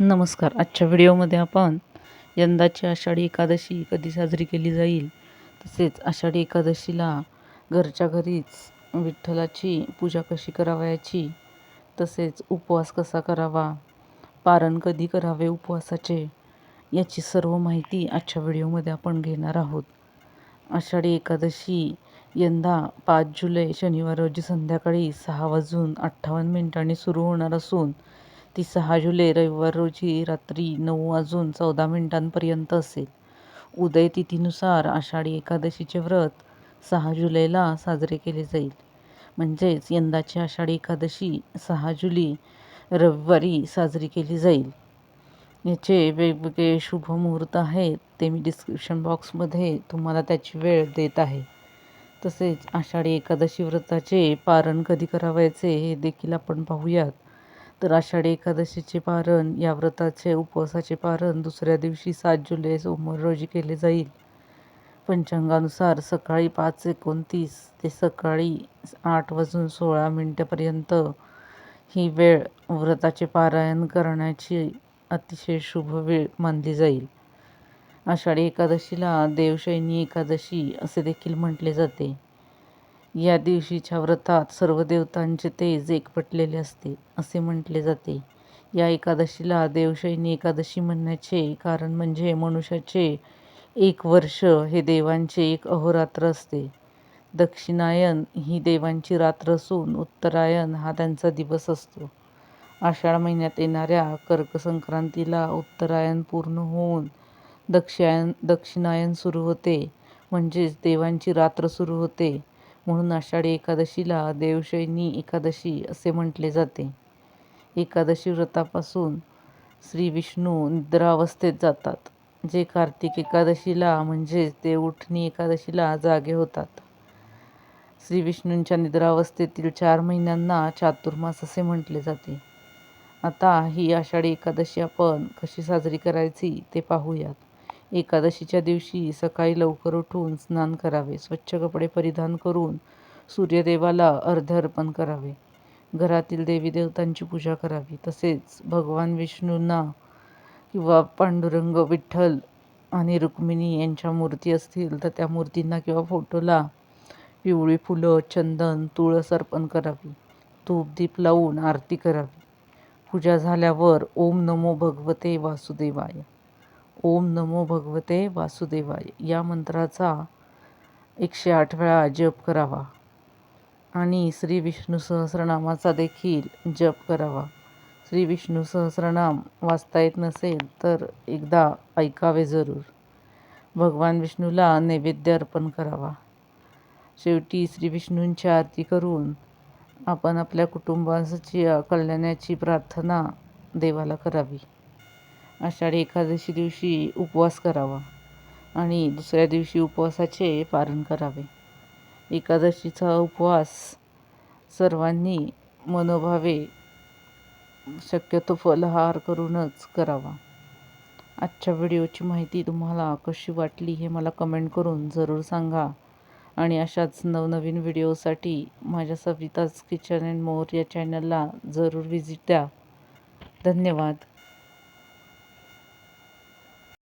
नमस्कार. आजच्या व्हिडिओमध्ये आपण यंदाची आषाढी एकादशी कधी साजरी केली जाईल? तसेच आषाढी एकादशीला घरच्या घरीच विठ्ठलाची पूजा कशी करावयाची? तसेच उपवास कसा करावा? पारण कधी करावे उपवासाचे? याची सर्व माहिती आजच्या व्हिडिओमध्ये आपण घेणार आहोत. आषाढी एकादशी यंदा पाच जुलै शनिवार रोजी संध्याकाळी सहा वाजून अठ्ठावन्न मिनिटांनी सुरू होणार असून ती सहा जुलै रविवार रोजी रात्री नऊ वाजून चौदा मिनिटांपर्यंत असेल. उदय तिथीनुसार आषाढी एकादशीचे व्रत सहा जुलैला साजरे केले जाईल. म्हणजेच यंदाची आषाढी एकादशी सहा जुलै रविवारी साजरी केली जाईल. याचे वेगवेगळे शुभ मुहूर्त आहेत ते मी डिस्क्रिप्शन बॉक्समध्ये तुम्हाला त्याची वेळ देत आहे. तसेच आषाढी एकादशी व्रताचे पारण कधी करावायचे हे देखील आपण पाहूयात. तर आषाढी एकादशीचे पारण या व्रताचे उपवासाचे पारण दुसऱ्या दिवशी सात जुलै सोमवार रोजी केले जाईल. पंचांगानुसार सकाळी पाच एकोणतीस ते सकाळी आठ वाजून सोळा मिनटापर्यंत ही वेळ व्रताचे पारायण करण्याची अतिशय शुभ वेळ मानली जाईल. आषाढी एकादशीला देवशैनी एकादशी असे देखील म्हटले जाते. या दिवशीच्या व्रतात सर्व देवतांचे तेज एकवटलेले असते असे म्हटले जाते. या एकादशीला देवशैनी एकादशी म्हणण्याचे कारण म्हणजे मनुष्याचे एक वर्ष हे देवांचे एक अहोरात्र असते. दक्षिणायन ही देवांची रात्र असून उत्तरायण हा त्यांचा दिवस असतो. आषाढ महिन्यात येणाऱ्या कर्कसंक्रांतीला उत्तरायण पूर्ण होऊन दक्षिणायन दक्षिणायन सुरू होते. म्हणजेच देवांची रात्र सुरू होते. म्हणून आषाढी एकादशीला देवशैनी एकादशी असे म्हटले जाते. एकादशी व्रतापासून श्री विष्णू निद्रावस्थेत जातात जे कार्तिक एकादशीला म्हणजेच देवउठणी एकादशीला जागे होतात. श्री विष्णूंच्या निद्रावस्थेतील चार महिन्यांना चातुर्मास असे म्हटले जाते. आता ही आषाढी एकादशी आपण कशी साजरी करायची ते पाहूयात. एकादशीच्या दिवशी सकाळी लवकर उठून स्नान करावे. स्वच्छ कपडे परिधान करून सूर्यदेवाला अर्ध अर्पण करावे. घरातील देवी देवतांची पूजा करावी. तसेच भगवान विष्णूंना किंवा पांडुरंग विठ्ठल आणि रुक्मिणी यांच्या मूर्ती असतील तर त्या मूर्तींना किंवा फोटोला पिवळी फुलं चंदन तुळस अर्पण करावी. धूप दीप लावून आरती करावी. पूजा झाल्यावर ओम नमो भगवते वासुदेवाय. ओम नमो भगवते वासुदेवाय. या मंत्राचा एकशे आठ वेळा जप करावा. आणि श्री विष्णू सहस्रनामाचा देखील जप करावा. श्री विष्णू सहस्रनाम वाचता येत नसेल तर एकदा ऐकावे जरूर. भगवान विष्णूला नैवेद्य अर्पण करावा. शेवटी श्री विष्णूंची आरती करून आपण आपल्या कुटुंबाची कल्याणाची प्रार्थना देवाला करावी. आषाढी एकादशी दिवशी उपवास करावा आणि दुसऱ्या दिवशी उपवासाचे पारण करावे. एकादशीचा उपवास सर्वांनी मनोभावे शक्यतो फलहार करूनच करावा. आजच्या व्हिडिओची माहिती तुम्हाला कशी वाटली हे मला कमेंट करून जरूर सांगा आणि अशाच नवनवीन व्हिडिओसाठी माझ्या सविताज किचन अँड मोर या चॅनलला जरूर व्हिजिट द्या. धन्यवाद.